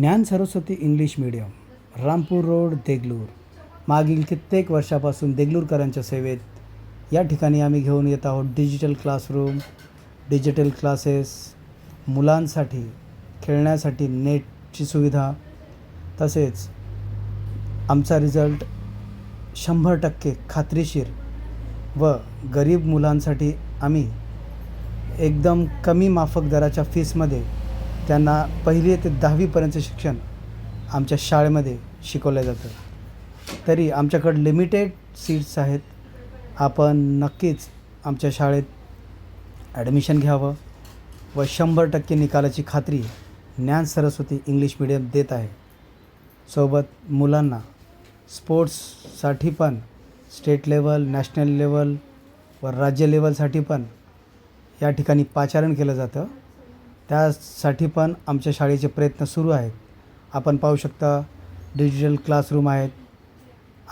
Dnyan Saraswati English medium Rampur road Deglur. मागील कित्येक वर्षापासून देगलूरकरांच्या सेवेत या ठिकाणी आम्ही घेऊन येत आहोत डिजिटल क्लासरूम डिजिटल क्लासेस मुलांसाठी खेळण्यासाठी नेटची सुविधा तसेच आमचा रिझल्ट शंभर टक्के खात्रीशीर व गरीब मुलांसाठी आम्ही एकदम कमी माफक दराच्या फीसमध्ये त्यांना पहिली ते दहावीपर्यंतचं शिक्षण आमच्या शाळेमध्ये शिकवलं जातं. तरी आमच्याकडं लिमिटेड सीट्स आहेत. आपण नक्कीच आमच्या शाळेत ॲडमिशन घ्यावं व शंभर टक्के निकालाची खात्री ज्ञान सरस्वती इंग्लिश मिडियम देत आहे. सोबत मुलांना स्पोर्ट्ससाठी पण स्टेट लेवल नॅशनल लेवल व राज्य लेवलसाठी पण या ठिकाणी पाचारण केलं जातं. त्यासाठी पण आमच्या शाळेचे प्रयत्न सुरू आहेत. आपण पाहू शकता डिजिटल क्लासरूम आहेत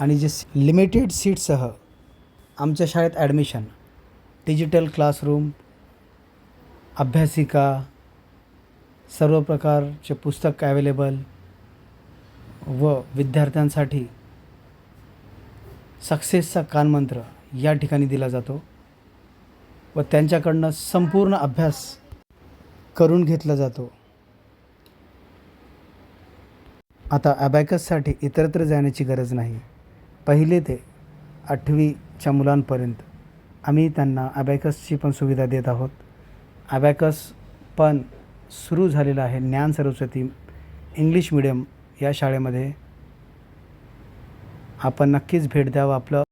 आणि जे लिमिटेड सीटसह आमच्या शाळेत ॲडमिशन डिजिटल क्लासरूम अभ्यासिका सर्व प्रकारचे पुस्तक ॲवेलेबल व विद्यार्थ्यांसाठी सक्सेसचा कानमंत्र या ठिकाणी दिला जातो व त्यांच्याकडनं संपूर्ण अभ्यास करून घेतला जातो. आता ॲबॅकससाठी इतरत्र जाण्याची गरज नाही. पहिले ते आठवीच्या मुलांपर्यंत आम्ही त्यांना अबॅकसची पण सुविधा देत आहोत. अबॅकस पण सुरू झालेलं आहे ज्ञान सरस्वती इंग्लिश मिडियम या शाळेमध्ये. आपण नक्कीच भेट द्यावं आपलं